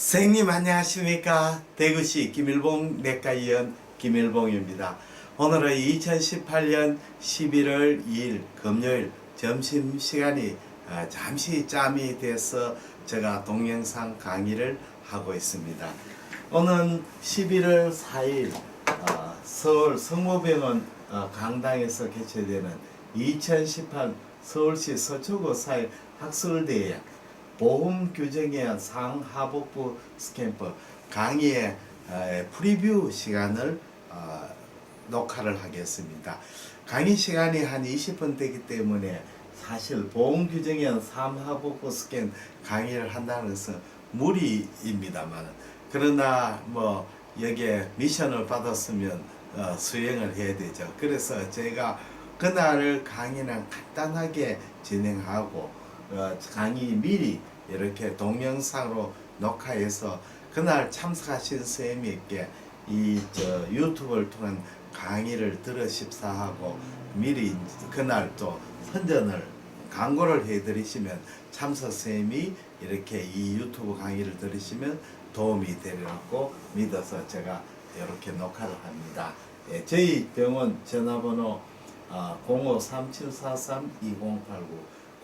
선생님 안녕하십니까? 대구시 김일봉 내과의원 김일봉입니다. 오늘은 2018년 11월 2일 금요일 점심시간이 어, 잠시 짬이 돼서 제가 동영상 강의를 하고 있습니다. 오늘 11월 4일 어, 서울 성모병원 어, 강당에서 개최되는 2018 서울시 서초구 사회 학술대회 보험 규정의 상하복부 스캠프 강의의 어, 프리뷰 시간을 어, 녹화를 하겠습니다. 강의 시간이 한 20분 되기 때문에 사실 보험 규정의 상하복부 스캔 강의를 한다는 것은 무리입니다만 그러나 뭐 여기에 미션을 받았으면 어, 수행을 해야 되죠. 그래서 제가 그날 강의는 간단하게 진행하고 어, 강의 미리 이렇게 동영상으로 녹화해서 그날 참석하신 선생님께 이 저 유튜브를 통한 강의를 들으십사 하고 미리 그날 또 선전을 광고를 해드리시면 참석 선생님이 이렇게 이 유튜브 강의를 들으시면 도움이 되리라고 믿어서 제가 이렇게 녹화를 합니다. 예, 저희 병원 전화번호 아, 0537432089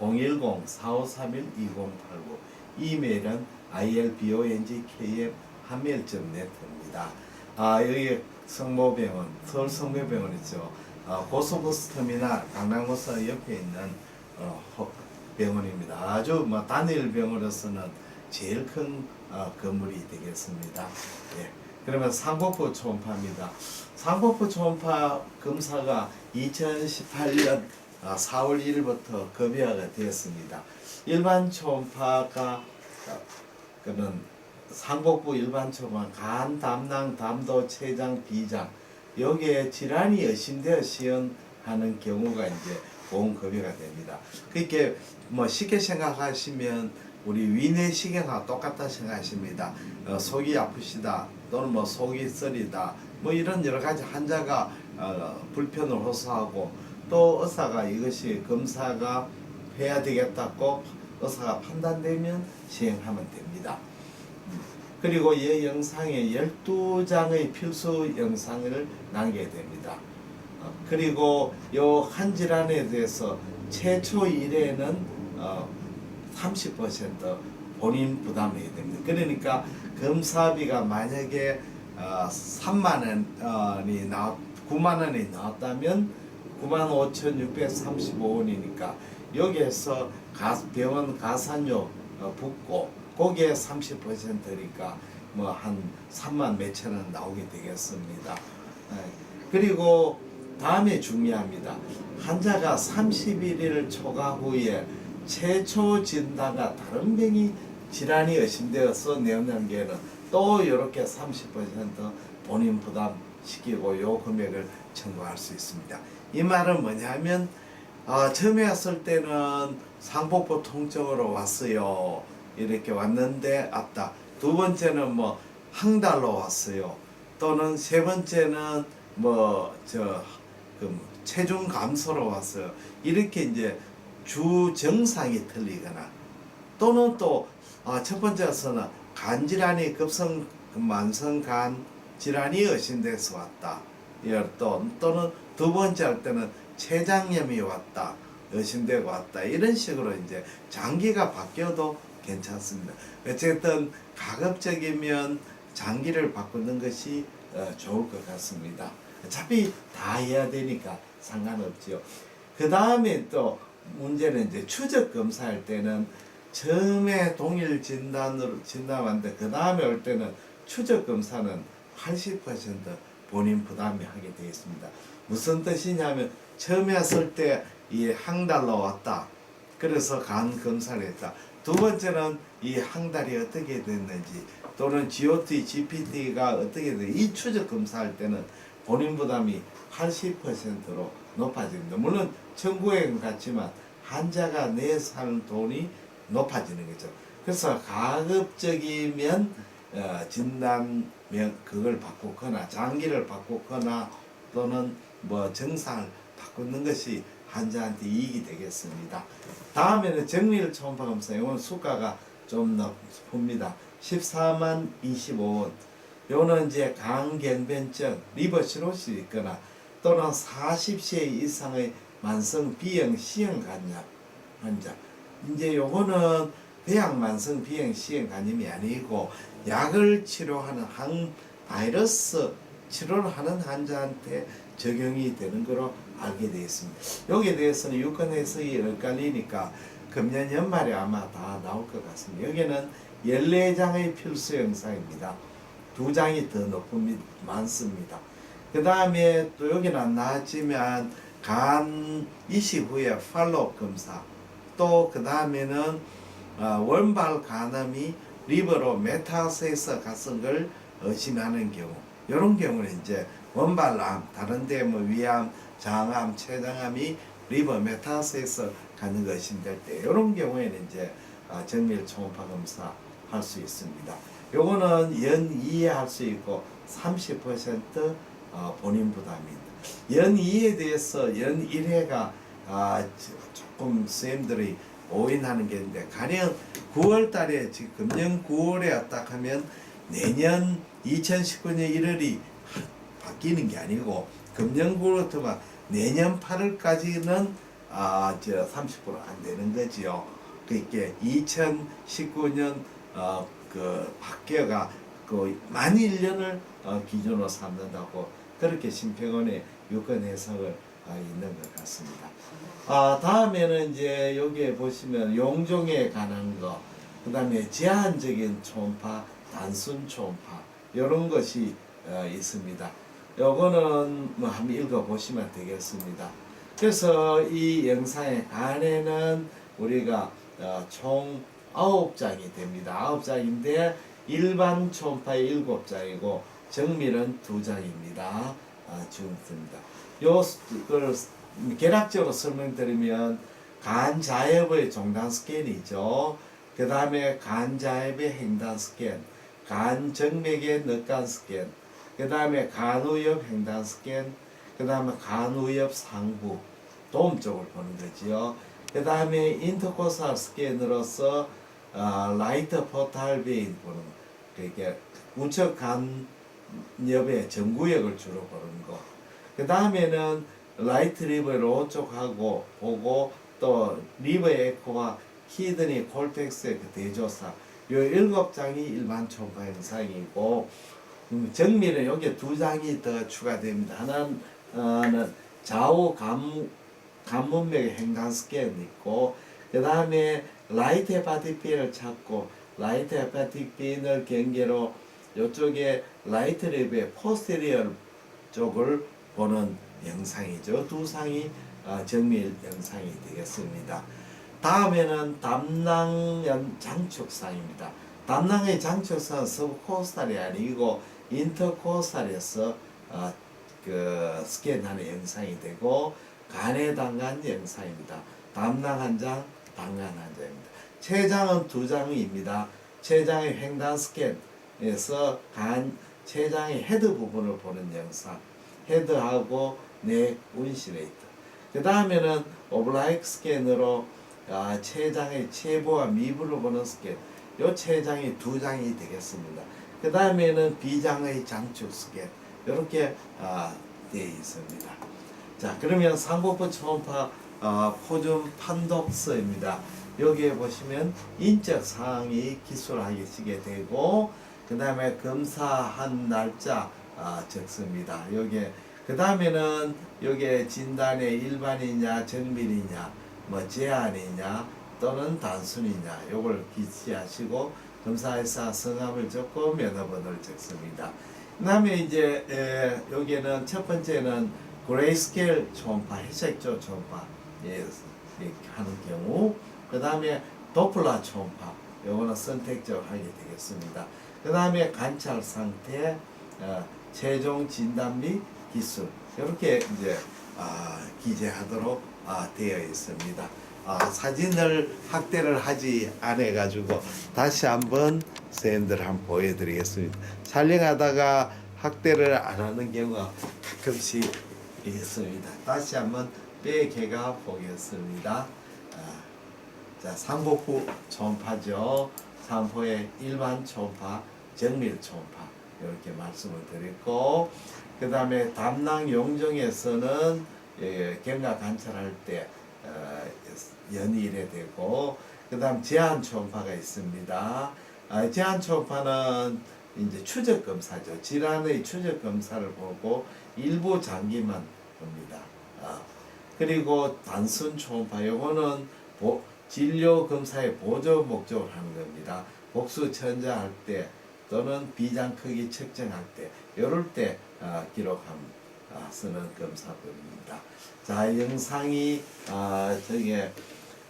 010-4531-2089 이메일은 ilbongkm 한메일.net입니다. 아, 여기 성모병원, 서울 성모병원 있죠. 아, 고속버스 터미널 강남버스 옆에 있는 어, 허- 병원입니다. 아주 뭐 단일 병원으로서는 제일 큰 어, 건물이 되겠습니다. 예. 그러면 상복부 초음파입니다. 상복부 초음파 검사가 2018년 4월 1일부터 급여가 되었습니다. 일반 초음파가 어, 그는 상복부 일반 초음파 간, 담낭, 담도, 췌장, 비장 여기에 질환이 의심되어 시연하는 경우가 이제 보험급여가 됩니다. 그렇게 뭐 쉽게 생각하시면 우리 위내시경하고 똑같다 생각하십니다. 어, 속이 아프시다 또는 뭐 속이 쓰리다 뭐 이런 여러 가지 환자가 어, 불편을 호소하고 또 의사가 이것이 검사가 해야 되겠다고 의사가 판단되면 시행하면 됩니다. 그리고 이 영상에 12장의 필수 영상을 남겨야 됩니다. 어, 그리고 요 한 질환에 대해서 최초 일에는 어, 30% 본인 부담해야 됩니다. 그러니까 검사비가 만약에 어, 3만 원이 나 9만 원이 나왔다면 9만 5,635원이니까 여기에서 가, 병원 가산료 어, 붙고 거기에 30%니까 뭐 한 3만 몇천 원 나오게 되겠습니다. 예. 그리고 다음에 중요합니다. 환자가 31일 초과 후에 최초 진단과 다른 병이 질환이 의심되어서 내원장계는 또 이렇게 30% 본인 부담시키고 요 금액을 청구할 수 있습니다. 이 말은 뭐냐면 어, 처음에 왔을 때는 상복부 통증으로 왔어요. 이렇게 왔는데 왔다. 두 번째는 뭐한 달로 왔어요. 또는 세 번째는 뭐 저 그 체중 감소로 왔어요. 이렇게 이제 주 정상이 틀리거나 또는 또 아, 첫 번째로서는 간 질환이 급성 그 만성 간 질환이 의심돼서 왔다. 예, 또 또는 두 번째 할 때는 췌장염이 왔다. 의심되고 왔다. 이런 식으로 이제 장기가 바뀌어도 괜찮습니다. 어쨌든 가급적이면 장기를 바꾸는 것이 어, 좋을 것 같습니다. 어차피 다 해야 되니까 상관없죠. 그 다음에 또 문제는 이제 추적 검사할 때는 처음에 동일 진단으로 진단하는데 그 다음에 올 때는 추적 검사는 80% 본인 부담이 하게 되어 있습니다. 무슨 뜻이냐면 처음에 왔을 때 이 항달로 왔다. 그래서 간 검사를 했다. 두 번째는 이 항달이 어떻게 됐는지 또는 GOT, GPT가 어떻게 돼. 이 추적 검사할 때는 본인 부담이 80%로 높아집니다. 물론 청구액은 같지만 환자가 내 사는 돈이 높아지는 거죠. 그래서 가급적이면 어, 진단명 그걸 바꾸거나 장기를 바꾸거나 또는 뭐 정상을 바꾸는 것이 환자한테 이익이 되겠습니다. 다음에는 정밀 초음파 검사 이건 수가가 좀 높습니다. 14만 25원. 요는 이제 강경변증, 리버 시로시 있거나 또는 40세 이상의 만성 비형 시형 간염 환자. 이제 요거는 배양 만성 비형 시형 간염이 아니고 약을 치료하는 항 바이러스 치료를 하는 환자한테 적용이 되는 거로 알게 되어 있습니다. 여기에 대해서는 유권 해석이 엇갈리니까 금년 연말에 아마 다 나올 것 같습니다. 여기는 14장의 필수 영상입니다. 두 장이 더 높습니다. 많습니다. 그 다음에 또 여기는 안 나왔지만 간 이식 후에 팔로업 검사 또 그 다음에는 어, 원발 간암이 리버로 메타세스 갔은 걸 의심하는 경우 이런 경우는 이제 원발암 다른데 뭐 위암, 장암, 췌장암이 리버 메타세스 가는 거 의심될 때 이런 경우에는 이제 아, 정밀 초음파 검사 할 수 있습니다. 요거는 연 2에 할수 있고 30% 어, 본인 부담입니다. 연 2에 대해서 연 1회가 아, 조금 선생님들이 오인하는 게 있는데 가령 9월 달에 지금 금년 9월에 딱 하면 내년 2019년 1월이 바뀌는 게 아니고 금년 9월부터 내년 8월까지는 아, 저 30%안 되는 거지요. 그러니까 2019년 어, 그 학계가 그만 1년을 어, 기준으로 삼는다고 그렇게 심평원의 유권 해석을 어, 있는 것 같습니다. 아, 다음에는 이제 여기에 보시면 용종에 관한 거, 그 다음에 제한적인 초음파, 단순 초음파, 이런 것이 어, 있습니다. 요거는 뭐 한번 읽어보시면 되겠습니다. 그래서 이 영상의 간에는 우리가 어, 총 아홉 장이 됩니다. 아홉 장인데 일반 초음파의 일곱 장이고 정밀은 두 장입니다. 아, 중입니다. 요 그걸 개략적으로 설명드리면 간 자엽의 종단 스캔이죠. 그 다음에 간 자엽의 횡단 스캔, 간 정맥의 늑간 스캔, 그 다음에 간우엽 횡단 스캔, 그 다음에 간우엽 상부 도움 쪽을 보는 거지요. 그 다음에 인터코살 스캔으로서 어, 라이트 포탈 베인 보는 거. 그게 우측 간엽의 전구역을 주로 보는 거. 그 다음에는 라이트 리버의 로우 쪽하고 보고 또 리버 에코와 히드니 콜텍스의 그 대조사 요 일곱 장이 일반 초음파 영상이고 음, 정밀은 여기 두 장이 더 추가됩니다. 하나는 좌우 감 간문맥의 횡단 스캔 있고 그 다음에 라이트 헤파틱 빈을 찾고 라이트 헤파틱 빈을 경계로 이쪽에 라이트 리브의 포스테리얼 쪽을 보는 영상이죠. 두 상이 어, 정밀 영상이 되겠습니다. 다음에는 담낭연 장축상입니다. 담낭의 장축상은 서브코스탈이 아니고 인터코스탈에서 어, 그 스캔하는 영상이 되고 간에 담간 영상입니다. 담낭 한 장, 방간 한 장입니다. 췌장은 두 장입니다. 췌장의 횡단 스캔에서 간 췌장의 헤드 부분을 보는 영상, 헤드하고 내 운시레이트. 그 다음에는 오블라이크 스캔으로 아, 췌장의 체부와 미부를 보는 스캔. 요 췌장이 두 장이 되겠습니다. 그 다음에는 비장의 장축 스캔. 이렇게 아, 되어 있습니다. 자, 그러면 상복부 초음파 어, 포즘 판독서입니다. 여기에 보시면 인적 사항이 기술하게 쓰게 되고 그 다음에 검사한 날짜 아, 적습니다. 여기에 그 다음에는 여기에 진단의 일반이냐 정밀이냐 뭐 제한이냐 또는 단순이냐 요걸 기시하시고 검사회사 성함을 적고 면허번호를 적습니다. 그 다음에 이제 에, 여기에는 첫 번째는 그레이스케일 초음파, 회색조 초음파 예, 하는 경우 그 다음에 도플라 초음파 요거는 선택적으로 하게 되겠습니다. 그 다음에 관찰 상태, 어, 최종 진단 및 기술 이렇게 이제 아, 기재하도록 아, 되어 있습니다. 아, 사진을 확대를 하지 않아 가지고 다시 한번 선생님들 한번 보여드리겠습니다. 촬영하다가 확대를 안 하는 경우가 가끔씩 있습니다. 다시 한번 빼개가 보겠습니다. 아, 자, 상복부 초음파죠. 산포의 일반 초음파, 정밀 초음파 이렇게 말씀을 드렸고 그 다음에 담낭 용종에서는 예, 경과 관찰할 때 어, 연일에 되고 그 다음 제한 초음파가 있습니다. 아, 제한 초음파는 이제 추적 검사죠. 질환의 추적 검사를 보고 일부 장기만 봅니다. 아, 그리고 단순 초음파 요거는 보, 진료 검사의 보조 목적으로 하는 겁니다. 복수 천자할 때 또는 비장 크기 측정할 때 이럴 때 아, 기록함 아, 쓰는 검사법입니다. 자 영상이 아, 저게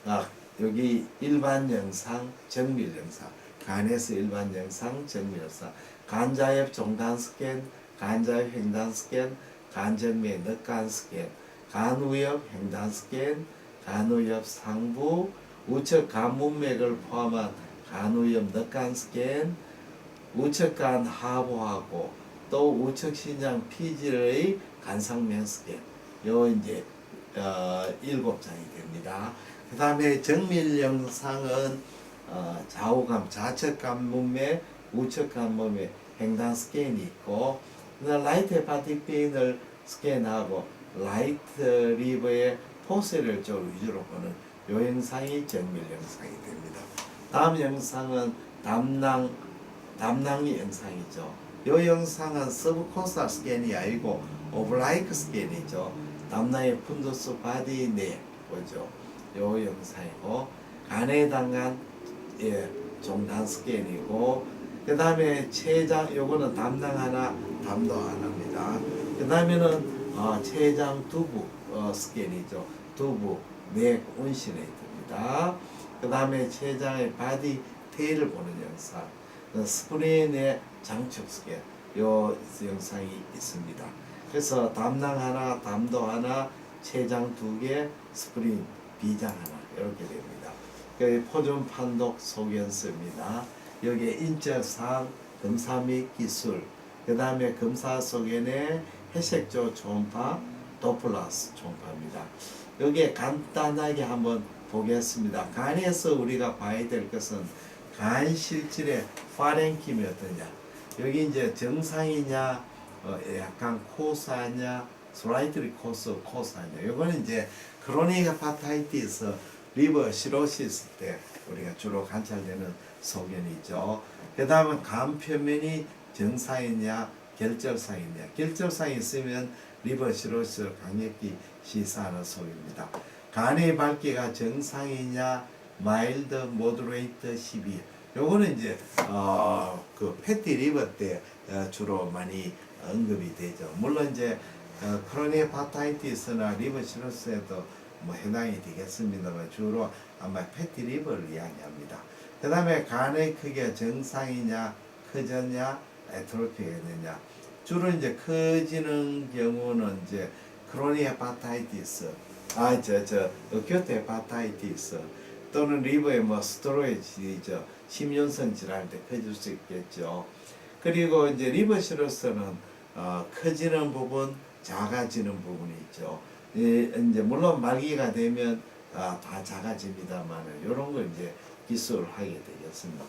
아, 여기 일반 영상, 정밀 영상, 간에서 일반 영상, 정밀 영상, 간자엽 종단 스캔, 간자엽 횡단 스캔, 간정맥 늑간 스캔, 간우엽 횡단 스캔, 간우엽 상부, 우측 간문맥을 포함한 간우엽 늑간 스캔, 우측간 하부하고 또 우측 신장 피질의 간상면 스캔, 요 이제 어, 일곱 장이 됩니다. 그 다음에 정밀 영상은 어, 좌우감, 좌측 간문맥, 우측 간문맥 횡단 스캔이 있고 라이트 페인을 스캔하고 라이트 리버의 포세를 쪽 위주로 보는 요 영상이 정밀 영상이 됩니다. 다음 영상은 담낭 담낭이 영상이죠. 요 영상은 서브코스탈 스캔이 아니고 오블라이크 스캔이죠. 담낭의 푼두스 바디 내 보죠. 요 영상이고 간에 당한 예 종단 스캔이고 그 다음에 췌장 요거는 담당 하나 담도 하나입니다. 그 다음에는 어, 췌장 두부 어, 스캔이죠. 두부 내 운시네이트입니다. 그 다음에 췌장의 바디 테일을 보는 영상 그 스프린의 장축 스캔 요 영상이 있습니다. 그래서 담낭 하나, 담도 하나, 췌장 두 개, 스프린 비장 하나 이렇게 됩니다. 그 포존 판독 소견서입니다. 여기에 인적사항, 검사 및 기술, 그 다음에 검사 소견의 해색조 초음파, 도플러스 초음파입니다. 여기에 간단하게 한번 보겠습니다. 간에서 우리가 봐야 될 것은 간 실질의 파랭킴이 어떠냐. 여기 이제 정상이냐, 어, 약간 코사냐, 스라이트리 코스, 코사냐. 요거는 이제 크로닉 헤파타이티스, 리버 시로시스 때 우리가 주로 관찰되는 소견이죠. 그 다음은 간 표면이 정상이냐, 결절상이냐. 결절상이 있으면 리버 시로시스를 강력히 시사하는 소입니다. 간의 밝기가 정상이냐, 마일드, 모드레이트, 12. 요거는 이제 어, 그 패티 리버 때 어, 주로 많이 언급이 되죠. 물론 이제 어, 크로니 헤파타이티스나 리버 시로스에도 뭐 해당이 되겠습니다만 주로 아마 패티 리버를 이야기합니다. 그 다음에 간의 크기가 정상이냐, 크졌냐, 에트로피가 있느냐. 주로 이제 커지는 경우는 이제 크로니 헤파타이티스, 아, 저, 저, 어큐트 헤파타이티스, 또는 리버의 뭐 스토로이지죠. 심연성 질환 때 커질 수 있겠죠. 그리고 이제 리버 시로스는 어, 커지는 부분, 작아지는 부분이 있죠. 예, 이제 물론 말기가 되면 아, 다 작아집니다만 이런 거 이제 기술을 하게 되겠습니다.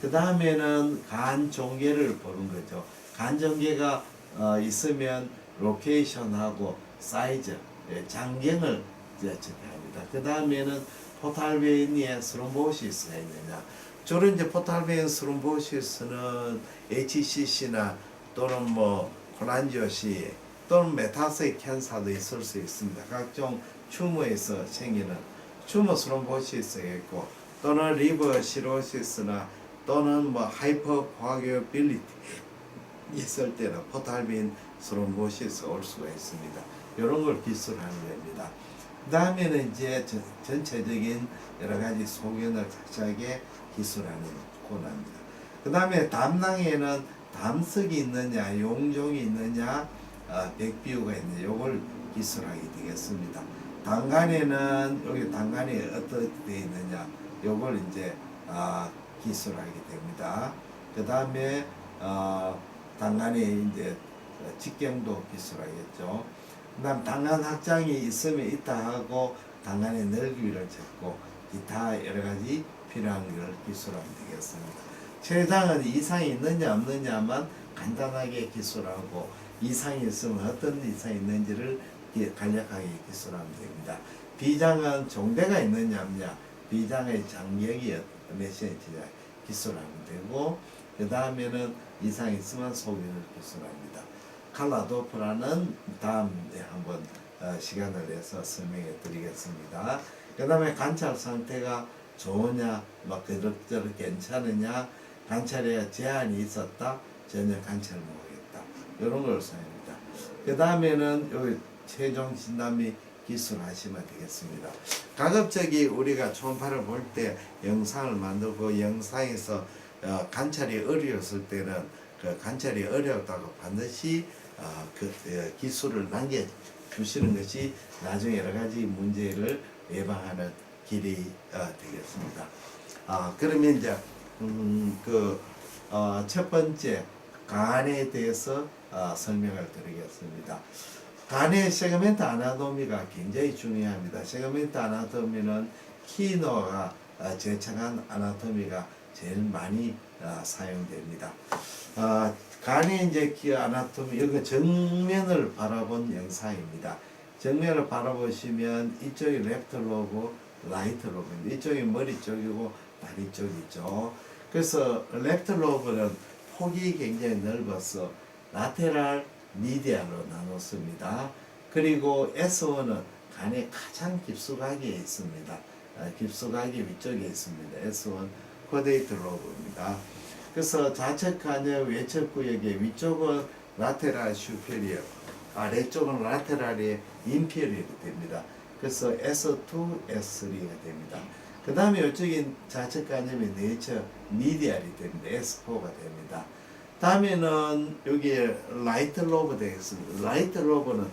그 다음에는 간 종계를 보는 거죠. 간 종계가 어, 있으면 로케이션하고 사이즈, 예, 장경을 이제 측합니다. 그 다음에는 포탈베인의 스롬보시스가 있느냐. 주로 이제 포탈베인 스롬보시스는 HCC나 또는 뭐 콜란지오시 또는 메타스의 캔서도 있을 수 있습니다. 각종 튜머에서 생기는 튜머 스롬보시스가 있고 또는 리버 시로시스나 또는 뭐 하이퍼 코아규빌리티 있을 때는 포탈빈 스롬보시스 올 수가 있습니다. 이런 걸 기술하는 겁니다. 그 다음에는 이제 전- 전체적인 여러 가지 소견을 자세하게 기술하는 코너입니다. 그 다음에 담낭에는 담석이 있느냐, 용종이 있느냐, 어, 백비우가 있느냐, 요걸 기술하게 되겠습니다. 단간에는 여기 단간이 어떻게 되어 있느냐, 요걸 이제 아, 기술하게 됩니다. 그 다음에 어, 단간에 이제 직경도 기술하겠죠. 그 다음 당간 확장이 있으면 있다 하고 당간의 넓이를 찾고 기타 여러 가지 필요한 걸 기술하면 되겠습니다. 췌장은 이상이 있느냐 없느냐만 간단하게 기술하고 이상이 있으면 어떤 이상이 있는지를 기- 간략하게 기술하면 됩니다. 비장은 종대가 있느냐 없냐 비장의 장력이 몇 cm냐 기술하면 되고 그 다음에는 이상이 있으면 소견을 기술합니다. 칼라도프라는 다음에 한번 어, 시간을 내서 설명해 드리겠습니다. 그 다음에 관찰 상태가 좋으냐, 막 그럭저럭 괜찮으냐, 관찰에 제한이 있었다, 전혀 관찰 못하겠다. 이런 걸 사용합니다. 그 다음에는 여기 최종 진단및 기술하시면 되겠습니다. 가급적이 우리가 초음파를 볼 때 영상을 만들고 영상에서 어, 관찰이 어려웠을 때는 그 관찰이 어려웠다고 반드시 어, 그 어, 기술을 남겨 주시는 것이 나중에 여러 가지 문제를 예방하는 길이 어, 되겠습니다. 아 그러면 이제 음, 그첫 번째 간에 대해서 어, 설명을 드리겠습니다. 간의 세그멘트 아나토미가 굉장히 중요합니다. 세그멘트 아나토미는 키노가 어, 제청한 아나토미가 제일 많이 어, 사용됩니다. 어, 간의 이제 키 아나토미 여기 정면을 바라본 영상입니다. 정면을 바라보시면 이쪽이 레프트 로브, 라이트 로브입니다. 이쪽이 머리 쪽이고 다리 쪽이죠. 그래서 레프트 로브는 폭이 굉장히 넓어서 라테랄 미디아로 나눴습니다. 그리고 S1은 간의 가장 깊숙하게 있습니다. 아, 깊숙하게 위쪽에 있습니다. S1 코데이트 로브입니다. 그래서 좌측 간의 외측 구역의 위쪽은 라테랄 슈페리어, 아래쪽은 라테랄이 인피리어가 됩니다. 그래서 S2, S3가 됩니다. 그 다음에 이쪽인 좌측 간염이 네이처 미디알이 됩니다. S4가 됩니다. 다음에는 여기 라이트 로브 되겠습니다. 라이트 로브는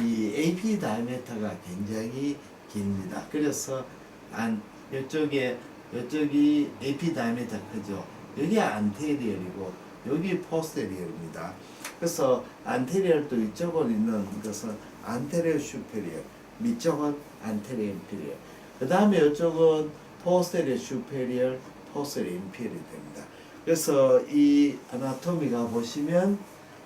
이 AP 다이메터가 굉장히 깁니다. 그래서 안 이쪽에 이쪽이 AP 다이메터 크죠. 여기 안테리얼이고 여기 포스테리얼입니다. 그래서 안테리얼도 이쪽은 있는 것은 안테리얼 슈페리얼, 밑쪽은 안테리얼 인피리얼. 그 다음에 이쪽은 포스테리얼 슈페리얼, 포스테리얼 인피리얼 됩니다. 그래서 이 아나토미가 보시면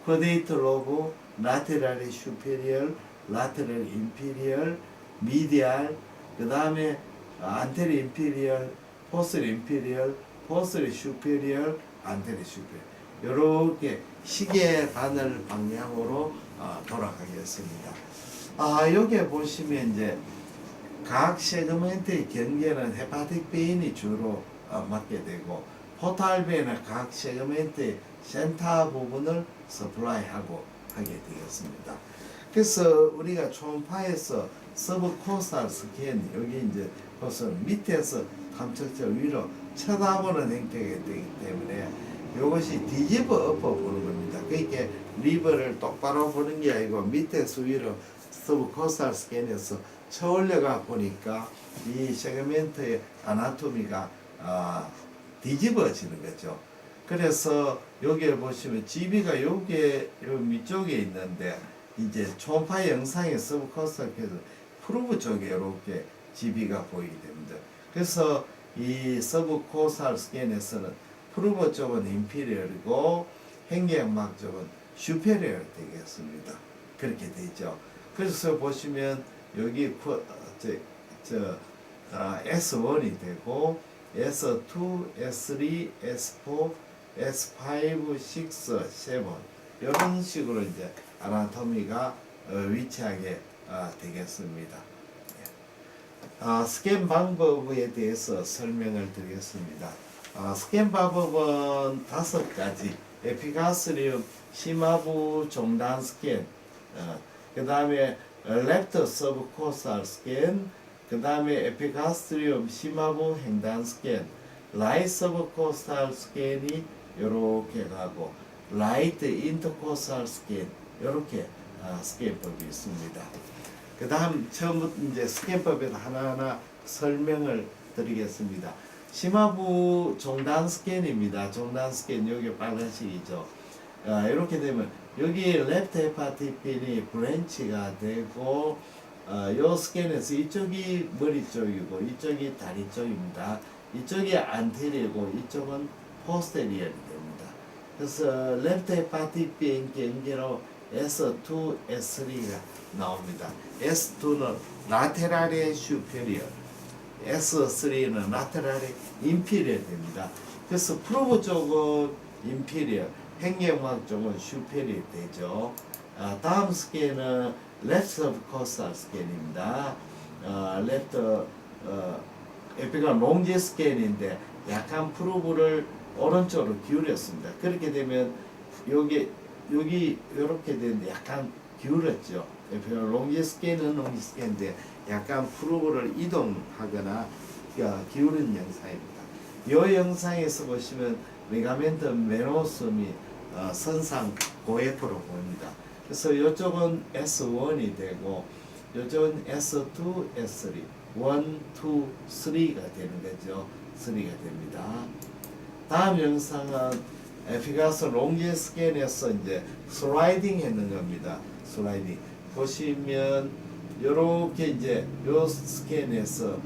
코데이트 로브, 라테랄리 슈페리얼, 라테랄 인피리얼, 미디알, 그 다음에 안테리 인피리얼, 포스리 인피리얼, 포스리 슈페리얼, 안테리 슈페리얼 이렇게 시계 바늘 방향으로 어, 돌아가겠습니다. 아 여기에 보시면 이제 각 세그멘트의 경계는 헤파틱 베인이 주로 어, 맡게 되고 포탈 베인은 각 세그멘트의 센터 부분을 서플라이하고 하게 되겠습니다. 그래서 우리가 초음파에서 서브코스탈 스캔 여기 이제 그것은 밑에서 탐척자 위로 쳐다보는 형태가 되기 때문에 이것이 뒤집어 엎어 보는 겁니다. 그러니까 리버를 똑바로 보는 게 아니고 밑에서 위로 서브코스탈 스캔에서 쳐올려가 보니까 이 세그멘트의 아나토미가 아, 뒤집어지는 거죠. 그래서 여기에 보시면 GB가 여기에 요 밑쪽에 있는데 이제 초음파 영상에 서브코스탈에서 프루브 쪽에 이렇게 GB가 보이게 됩니다. 그래서 이 서브코스탈 스캔에서는 프루브 쪽은 인피리얼이고 행경막 쪽은 슈페리얼 되겠습니다. 그렇게 되죠. 그래서 보시면 여기 코- 어, 저, 저 아, S1이 되고 S2, S3, S4, S5, 6, 7 이런 식으로 이제 아나토미가 어, 위치하게 아, 되겠습니다. 예. 아, 스캔 방법에 대해서 설명을 드리겠습니다. 아, 스캔 방법은 다섯 가지. 에피가스리움 심화부 종단 스캔, 어, 그 다음에 랩터 서브코스알 스캔, 그 다음에 에피가스트리움 심화부 횡단 스캔, 라이트 서브코스탈 스캔이 요렇게 가고, 라이트 인터코스탈 스캔, 요렇게 아, 스캔법이 있습니다. 그 다음 처음부터 이제 스캔법에서 하나하나 설명을 드리겠습니다. 심화부 종단 스캔입니다. 종단 스캔 여기 빨간색이죠. 아, 이렇게 되면 여기 랩트 헤파티핀이 브랜치가 되고 어, 요 스캔에서 이쪽이 머리 쪽이고 이쪽이 다리 쪽입니다. 이쪽이 안테리어고 이쪽은 포스테리얼이 됩니다. 그래서 헤파틱 비행 경계로 S2, S3가 나옵니다. S2는 라테랄의 슈페리얼, S3는 라테랄의 인피리얼 됩니다. 그래서 프로브 쪽은 인피리얼, 행경막 쪽은 슈페리얼 되죠. 아, 다음 스케일은 레프트 오브 코스탈 스케일입니다. 어, 레프트 어, 에피가 롱지 스케일인데 약간 프로브를 오른쪽으로 기울였습니다. 그렇게 되면 여기 여기 이렇게 되는데 약간 기울었죠. 에피가 롱지 스케일은 롱지 스케일인데 약간 프로브를 이동하거나 어, 기울은 영상입니다. 이 영상에서 보시면 리가멘트 메노섬이 어, 선상 고액으로 보입니다. 그래서 이쪽은 S1이 되고 이쪽은 S2, S3, 1, 2, 3가 되는 거죠. 3가 됩니다. 다음 영상은 에피가스 롱지 스캔에서 이제 슬라이딩 했는 겁니다. 슬라이딩. 보시면 요렇게 이제 요 스캔에서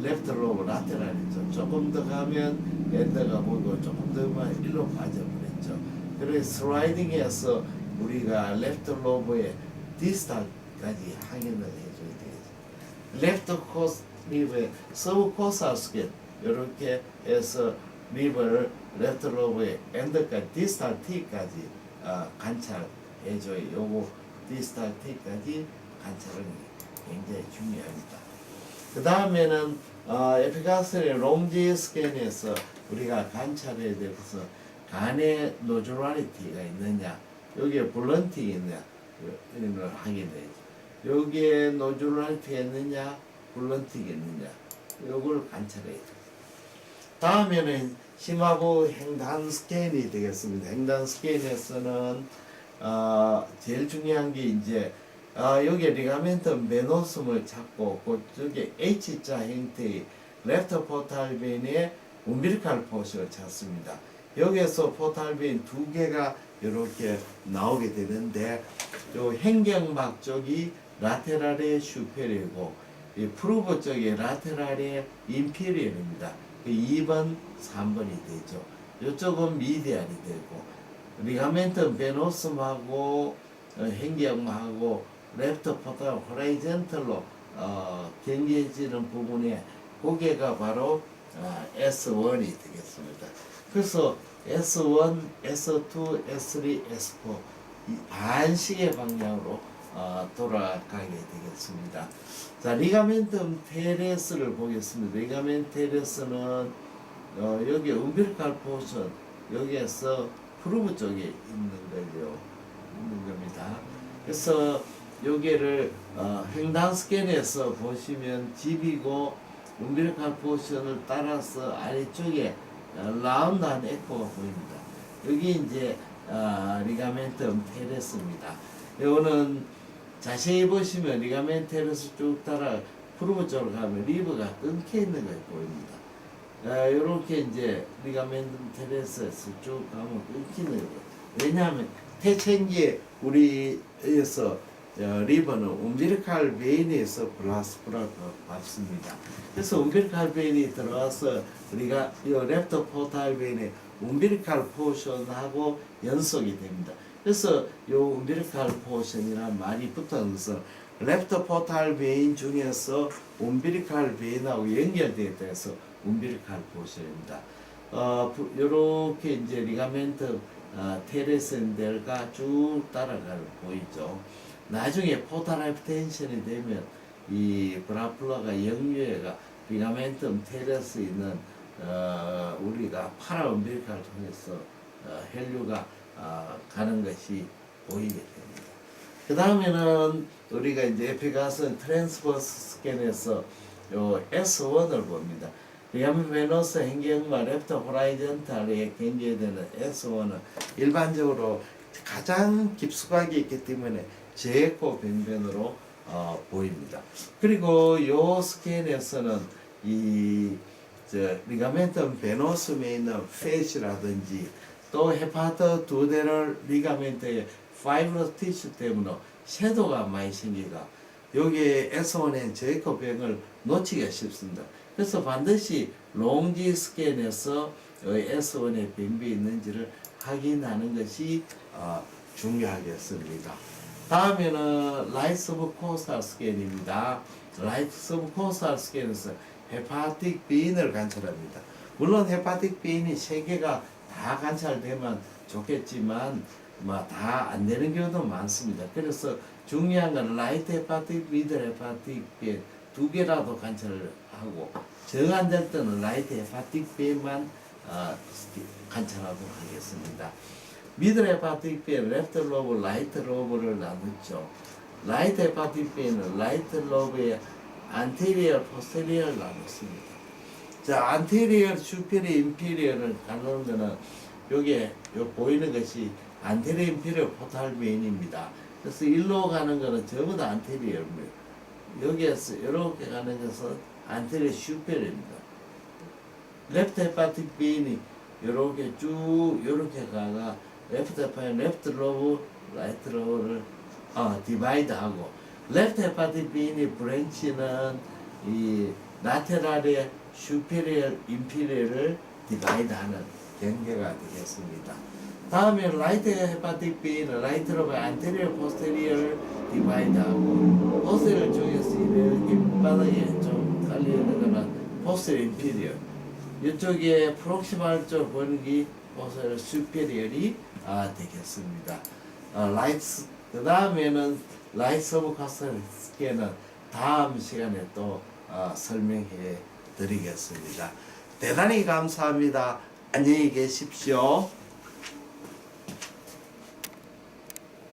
레프트 로브 라테랄이죠. 조금 더 가면 엔더가 보고 조금 더 가면 일로 빠져버렸죠. 그래서 슬라이딩해서 우리가 레프트 로브의 디스탈까지 확인을 해줘야 되겠죠. 레프트 코스 리브의 서브 코스알 스캔 이렇게 해서 리브를 레프트 로브의 엔드까지 디스탈 T까지 어, 관찰해줘요. 요거 디스탈 T까지 관찰은 굉장히 중요합니다. 그 다음에는 어, 에피가스의 롱지 스캔에서 우리가 관찰해야 될 것은 간의 노즈랄리티가 있느냐, 여기에 블런팅이 있느냐, 이걸 하게 되죠. 여기에 노즈랄리티가 있느냐, 블런팅이 있느냐, 요걸 관찰해야 돼요. 다음에는 심하부 횡단 스캔이 되겠습니다. 횡단 스캔에서는 어, 제일 중요한 게 이제 아, 여기 리가멘트 메노숨을 찾고 그쪽에 H자 형태의 레프트 포탈벤의 움빌칼 포식을 찾습니다. 여기에서 포탈벤 두 개가 이렇게 나오게 되는데 요 행경막 쪽이 라테랄의 슈페리고 이 프루브 쪽이 라테랄의 인피리얼입니다. 그 2번, 3번이 되죠. 이쪽은 미디알이 되고 리가멘트 베노스하고 어, 행경막하고 레프트 포탈 호라이젠털로 어, 경계해지는 부분에 고개가 바로 어, S1이 되겠습니다. 그래서 S1, S2, S3, S4 이 반시계 방향으로 어, 돌아가게 되겠습니다. 자, 리가멘텀 테레스를 보겠습니다. 리가멘트 테레스는 어, 여기 umbilical portion 여기에서 프루브 쪽에 있는 거죠. 있는 겁니다. 그래서 여기를 어, 횡단 스캔에서 보시면 집이고 umbilical portion을 따라서 아래쪽에 어, 라운드한 에코가 보입니다. 여기 이제 어, 리가멘텀 테레스입니다. 이거는 자세히 보시면 리가멘트 테레스 쭉 따라 프루브 쪽으로 가면 리버가 끊겨 있는 걸 보입니다. 아, 요렇게 이제 리가멘트 테레스에서 쭉 가면 끊기는 거예요. 왜냐하면 태생기에 우리에서 어, 리버는 움비리칼 베인에서 플라스프라고 받습니다. 그래서 움비리칼 베인이 들어와서 우리가 이 랩터 포탈 베인의 움비리칼 포션하고 연속이 됩니다. 그래서 요 움비리칼 포션이라는 말이 붙은 것은 랩터 포탈 베인 중에서 움비리칼 베인하고 연결되어 있어서 움비리칼 포션입니다. 어, 부- 요렇게 이제 리가멘트 어, 테레센델가 쭉 따라가는 보이죠. 나중에 포탈 하이퍼텐션이 되면 이 브라플라가 역류해가 리가멘텀 테레스 있는 어, 우리가 파라 움빌칼을 통해서 어, 혈류가 어, 가는 것이 보이게 됩니다. 그 다음에는 우리가 이제 에피가스 트랜스버스 스캔에서 요 S1을 봅니다. 리가멘 베너스 행경과 랩터 호라이전탈에 경계되는 S1은 일반적으로 가장 깊숙하게 있기 때문에 제코 변변으로 어, 보입니다. 그리고 요 스캔에서는 이 저, 리가멘텀 베노스에 있는 페이시라든지 또 헤파터 두데럴 리가멘트의 파이브러스 티슈 때문에 섀도가 많이 생기가 여기에 S1의 제이콥 병을 놓치기가 쉽습니다. 그래서 반드시 롱지 스캔에서 S1의 변비 있는지를 확인하는 것이 어, 중요하겠습니다. 다음에는 라이트 오브 코스탈 스캔입니다. 라이트 오브 코스탈 스캔에서 헤파틱 B인을 관찰합니다. 물론 헤파틱 B인이 세 개가 다 관찰되면 좋겠지만 뭐다안 되는 경우도 많습니다. 그래서 중요한 건 라이트 헤파틱, 미들 헤파틱 두 개라도 관찰을 하고 정 안 될 때는 라이트 헤파틱 B만 어, 관찰하도록 하겠습니다. 미들 헤파틱 B는 레프트 로브, 라이트 로브를 나누죠. 라이트 헤파틱 B는 라이트 로브의 안테리어, 포스테리어를 나눴습니다. 자, 안테리어, 슈페리어, 인피리어를 거는 요게 요 보이는 것이 안테리어, 인피리어 포탈 메인입니다. 그래서 일로 가는 거는 전부 다 안테리어입니다. 여기에서 이렇게 가는 것은 안테리어 슈페리어입니다. 레프트 헤파틱 베인이 이렇게 쭉 이렇게 가가 레프트 헤파틱 레프트 로브 라이트 로브를 어 디바이드하고 레프트 헤파틱 베인이 브랜치는 이 나테랄의 슈페리얼 인피리얼을 디바이드하는 경계가 되겠습니다. 다음에 라이트 헤파틱 베인은 라이트 로브 안테리어 포스테리얼을 디바이드하고 포스테리얼 쪽에서 이렇게 밑바닥에 좀 달려있는 거는 포스테리어 인피리얼 이쪽에 프록시말 쪽 보는 게 포스테리어 슈페리얼이 아, 되겠습니다. 아, 라이트 그 다음에는 라이트 카스터 스캔은 다음 시간에 또 아, 설명해 드리겠습니다. 대단히 감사합니다. 안녕히 계십시오.